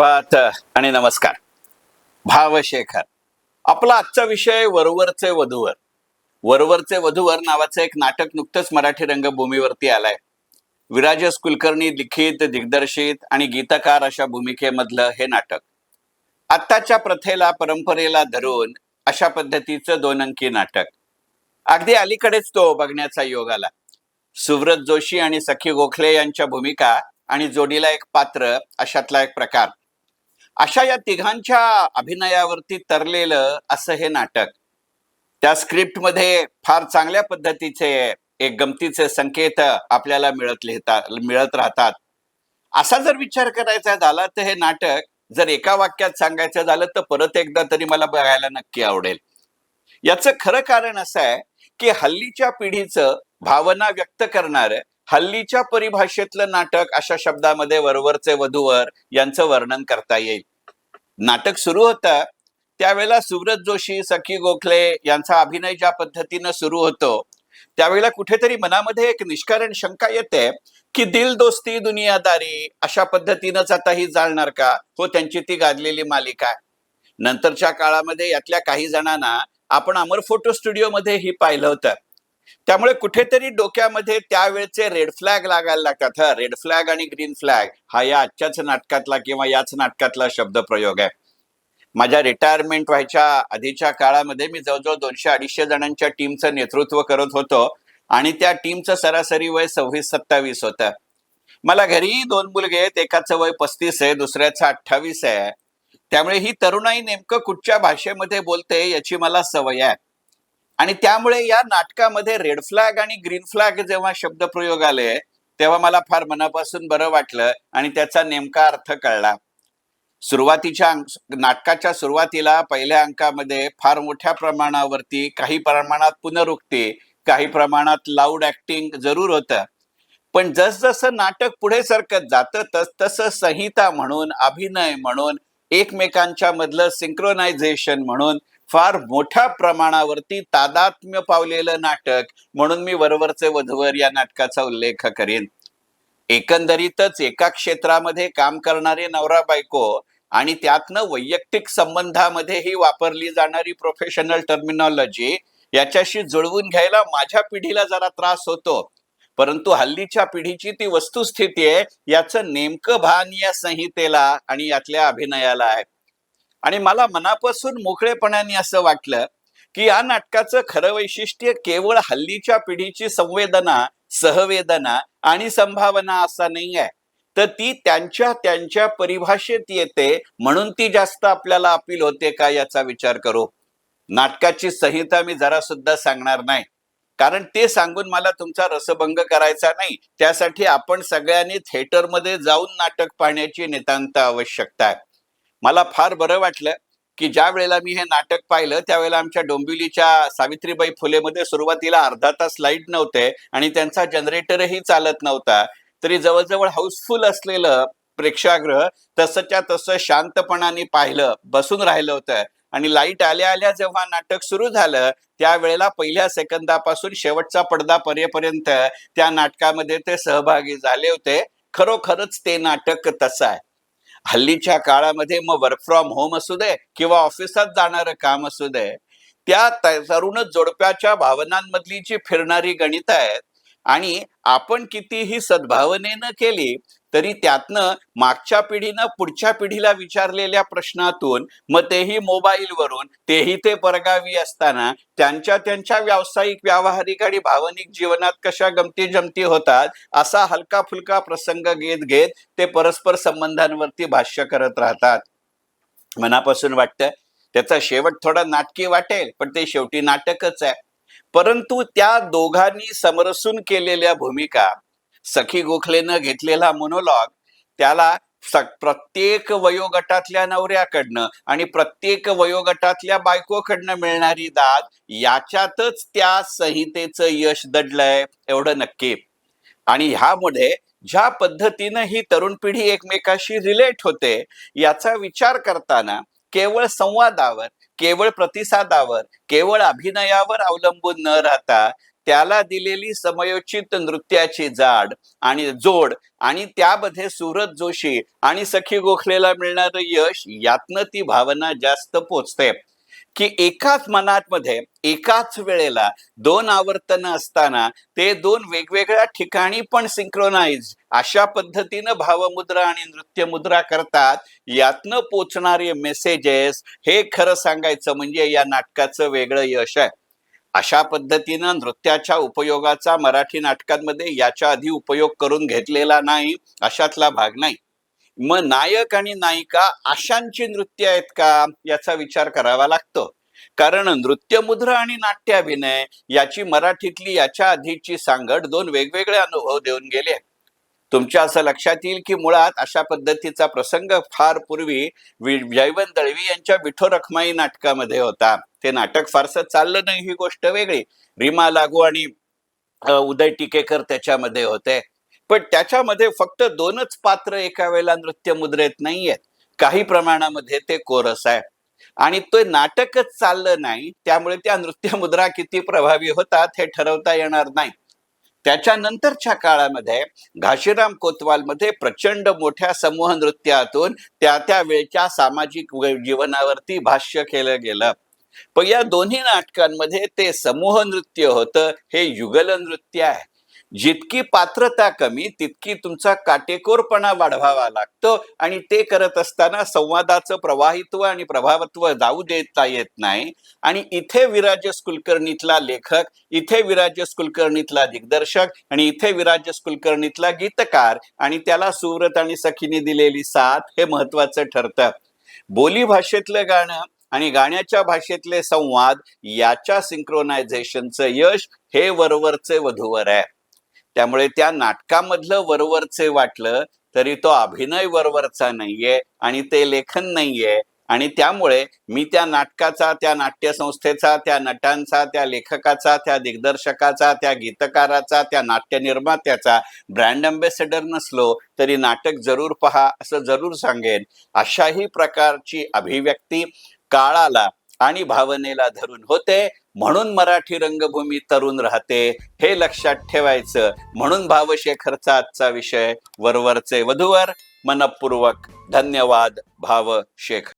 सुप्रभात आणि नमस्कार. भावशेखर आपला आजचा विषय वरवरचे वधूवर. वरवरचे वधूवर नावाचं एक नाटक नुकतंच मराठी रंगभूमीवरती आलंय. विराजस कुलकर्णी लिखित दिग्दर्शित आणि गीतकार अशा भूमिकेमधलं हे नाटक. आत्ताच्या प्रथेला परंपरेला धरून अशा पद्धतीचं दोन अंकी नाटक. अगदी अलीकडेच तो बघण्याचा योग आला. सुव्रत जोशी आणि सखी गोखले यांच्या भूमिका आणि जोडीला एक पात्र अशातला एक प्रकार. अशा या तिघांच्या अभिनयावरती तरलेलं असं हे नाटक. त्या स्क्रिप्टमध्ये फार चांगल्या पद्धतीचे एक गमतीचे संकेत आपल्याला मिळत लिहितात मिळत राहतात. असा जर विचार करायचा झाला तर हे नाटक जर एका वाक्यात सांगायचं झालं तर परत एकदा तरी मला बघायला नक्की आवडेल. याचं खरं कारण असं आहे की हल्लीच्या पिढीचं भावना व्यक्त करणार हल्लीच्या परिभाषेतलं नाटक अशा शब्दामध्ये वरवरचे वधूवर यांचं वर्णन करता येईल. नाटक सुरू होतं त्यावेळेला सुब्रत जोशी सखी गोखले यांचा अभिनय ज्या पद्धतीनं सुरू होतो त्यावेळेला कुठेतरी मनामध्ये एक निष्कारण शंका येते की दिल दोस्ती दुनियादारी अशा पद्धतीनंच आता ही जाळणार का? हो त्यांची ती गाजलेली मालिका आहे. नंतरच्या काळामध्ये यातल्या काही जणांना आपण अमर फोटो स्टुडिओमध्ये ही पाहिलं होतं. त्यामुळे कुठेतरी डोक्यामध्ये त्यावेळचे रेड फ्लॅग लागायला लागतात. हा रेड फ्लॅग आणि ग्रीन फ्लॅग हा या आजच्याच नाटकातला किंवा याच नाटकातला शब्दप्रयोग आहे. माझ्या रिटायरमेंट व्हायच्या आधीच्या काळामध्ये मी जवळजवळ दोनशे अडीचशे जणांच्या टीमचं नेतृत्व करत होतो आणि त्या टीमचं सरासरी वय सव्वीस सत्तावीस होतं. मला घरी दोन मुलगे आहेत एकाचं वय पस्तीस आहे दुसऱ्याचं अठ्ठावीस आहे. त्यामुळे ही तरुणाई नेमकं कुठच्या भाषेमध्ये बोलते याची मला सवय आहे. आणि त्यामुळे या नाटकामध्ये रेड फ्लॅग आणि ग्रीन फ्लॅग जेव्हा शब्दप्रयोग आले तेव्हा मला फार मनापासून बरं वाटलं आणि त्याचा नेमका अर्थ कळला. सुरुवातीच्या नाटकाच्या सुरुवातीला पहिल्या अंकामध्ये फार मोठ्या प्रमाणावरती काही प्रमाणात पुनरुक्ती काही प्रमाणात लाऊड ऍक्टिंग जरूर होतं. पण जसजसं नाटक पुढे सरकत जातं तस तसं संहिता म्हणून अभिनय म्हणून एकमेकांच्या मधलं सिंक्रोनायझेशन म्हणून फार मोठ्या प्रमाणावरती तादात्म्य पावलेलं नाटक म्हणून मी वरवरचे वधवर या नाटकाचा उल्लेख करेन. एकंदरीतच एका क्षेत्रामध्ये काम करणारे नवरा बायको आणि त्यातनं वैयक्तिक संबंधामध्येही वापरली जाणारी प्रोफेशनल टर्मिनॉलॉजी याच्याशी जुळवून घ्यायला माझ्या पिढीला जरा त्रास होतो. परंतु हल्लीच्या पिढीची ती वस्तुस्थिती आहे याचं नेमकं भान या संहितेला आणि यातल्या अभिनयाला आहे. आणि मला मनापासून मोकळेपणाने असं वाटलं की या नाटकाचं खरं वैशिष्ट्य केवळ हल्लीच्या पिढीची संवेदना सहवेदना आणि संभावना असा नाही आहे तर ती त्यांच्या त्यांच्या परिभाषेत येते म्हणून ती जास्त आपल्याला अपील होते का याचा विचार करू? नाटकाची संहिता मी जरा सुद्धा सांगणार नाही. कारण ते सांगून मला तुमचा रसभंग करायचा नाही. त्यासाठी आपण सगळ्यांनी थिएटरमध्ये जाऊन नाटक पाहण्याची नितांत आवश्यकता आहे. मला फार बरं वाटलं की ज्या वेळेला मी हे नाटक पाहिलं त्यावेळेला आमच्या डोंबिवलीच्या सावित्रीबाई फुलेमध्ये सुरुवातीला अर्धा तास लाइट नव्हते आणि त्यांचा जनरेटरही चालत नव्हता. तरी जवळजवळ हाऊसफुल असलेलं प्रेक्षागृह तसंच्या तसं शांतपणाने पाहिलं बसून राहिलं होतं. आणि लाइट आल्या आल्या जेव्हा नाटक सुरू झालं त्यावेळेला पहिल्या सेकंदापासून शेवटचा पडदा परेपर्यंत त्या नाटकामध्ये ते सहभागी झाले होते. खरोखरच ते नाटक तसं आहे. हल्लीच्या काळामध्ये मग वर्क फ्रॉम होम असू दे किंवा ऑफिसात जाणारं काम असू दे त्या तरुण जोडप्याच्या भावनांमधली जी फिरणारी गणित आहेत आणि आपण कितीही सद्भावनेनं केली तरी त्यातनं मागच्या पिढीनं पुढच्या पिढीला विचारलेल्या प्रश्नातून मग तेही मोबाईलवरून तेही ते परगावी असताना त्यांच्या त्यांच्या व्यावसायिक व्यावहारिक आणि भावनिक जीवनात कशा गमती जमती होतात असा हलका फुलका प्रसंग घेत घेत ते परस्पर संबंधांवरती भाष्य करत राहतात. मनापासून वाटतं त्याचा शेवट थोडा नाटकी वाटेल पण ते शेवटी नाटकच आहे. परंतु त्या दोघांनी समरसून केलेल्या भूमिका सखी गोखलेनं घेतलेला मोनोलॉग त्याला स- प्रत्येक वयोगटातल्या नवऱ्याकडनं आणि प्रत्येक वयोगटातल्या बायकोकडनं मिळणारी दाद याच्यातच त्या संहितेचं यश दडलंय एवढं नक्की. आणि ह्यामध्ये ज्या पद्धतीनं ही तरुण पिढी एकमेकाशी रिलेट होते याचा विचार करताना केवळ संवादावर केवळ प्रतिसादावर केवळ अभिनयावर अवलंबून न राहता त्याला दिलेली समयोचित नृत्याची जाड आणि जोड आणि त्यामध्ये सुरत जोशी आणि सखी गोखलेला मिळणारं यश यातनं ती भावना जास्त पोचते. की एकाच मनात मध्ये एकाच वेळेला दोन आवर्तन असताना ते दोन वेगवेगळ्या ठिकाणी पण सिंक्रोनाइज अशा पद्धतीनं भावमुद्रा आणि नृत्यमुद्रा करतात. यातनं पोचणारे मेसेजेस हे खरं सांगायचं म्हणजे या नाटकाचं वेगळं यश आहे. अशा पद्धतीनं नृत्याच्या उपयोगाचा मराठी नाटकांमध्ये याच्या आधी उपयोग करून घेतलेला नाही अशातला भाग नाही. मग नायक आणि नायिका अशांची नृत्य आहेत का? याचा विचार करावा लागतो. कारण नृत्यमुद्रा आणि नाट्याभिनय याची मराठीतली याच्या आधीची सांगड दोन वेगवेगळे अनुभव देऊन गेले. तुमच्या असं लक्षात येईल की मुळात अशा पद्धतीचा प्रसंग फार पूर्वी जयवंत दळवी यांच्या विठो रखमाई नाटकामध्ये होता. ते नाटक फारसं चाललं नाही ही गोष्ट वेगळी. रीमा लागू आणि उदय टिकेकर त्याच्यामध्ये होते. पण त्याच्यामध्ये फक्त दोनच पात्र एका वेळेला नृत्य मुद्रेत नाहीयेत. काही प्रमाणामध्ये ते कोरस आहे. आणि ते नाटकच चाललं नाही त्यामुळे त्या नृत्य मुद्रा किती प्रभावी होतात हे ठरवता येणार नाही. त्याच्यानंतरच्या काळामध्ये घाशीराम कोतवालमध्ये प्रचंड मोठ्या समूह नृत्यातून त्या त्या वेळच्या सामाजिक जीवनावरती भाष्य केलं गेलं. पण या दोन्ही नाटकांमध्ये ते समूह नृत्य होतं हे युगल नृत्य आहे. जितकी पात्रता कमी तितकी तुमचा काटेकोरपणा वाढवावा लागतो आणि ते करत असताना संवादाचं प्रवाहित्व आणि प्रभावत्व जाऊ देता येत नाही. आणि इथे विराजस कुलकर्णीतला लेखक इथे विराजस कुलकर्णीतला दिग्दर्शक आणि इथे विराजस कुलकर्णीतला गीतकार आणि त्याला सुव्रत आणि सखीने दिलेली साथ हे महत्वाचं ठरतं. बोली भाषेतलं गाणं आणि गाण्याच्या भाषेतले संवाद याच्या सिंक्रोनायझेशनचं यश हे वरवरचे वधूवर आहे. त्यामुळे त्या नाटकामधलं वरवरचे वाटलं तरी तो अभिनय वरवरचा नाहीये आणि ते लेखन नाहीये. आणि त्यामुळे मी त्या नाटकाचा त्या नाट्यसंस्थेचा त्या नटांचा त्या लेखकाचा त्या दिग्दर्शकाचा त्या गीतकाराचा त्या नाट्य निर्मात्याचा ब्रँड अम्बेसेडर नसलो तरी नाटक जरूर पहा असं जरूर सांगेन. अशाही प्रकारची अभिव्यक्ती काळाला आणि भावनेला धरून होते. म्हणून मराठी रंगभूमी तरुण राहते हे लक्षात ठेवायचं. म्हणून भावशेखरचा आजचा विषय वरवरचे वधूवर मनपूर्वक धन्यवाद भावशेखर.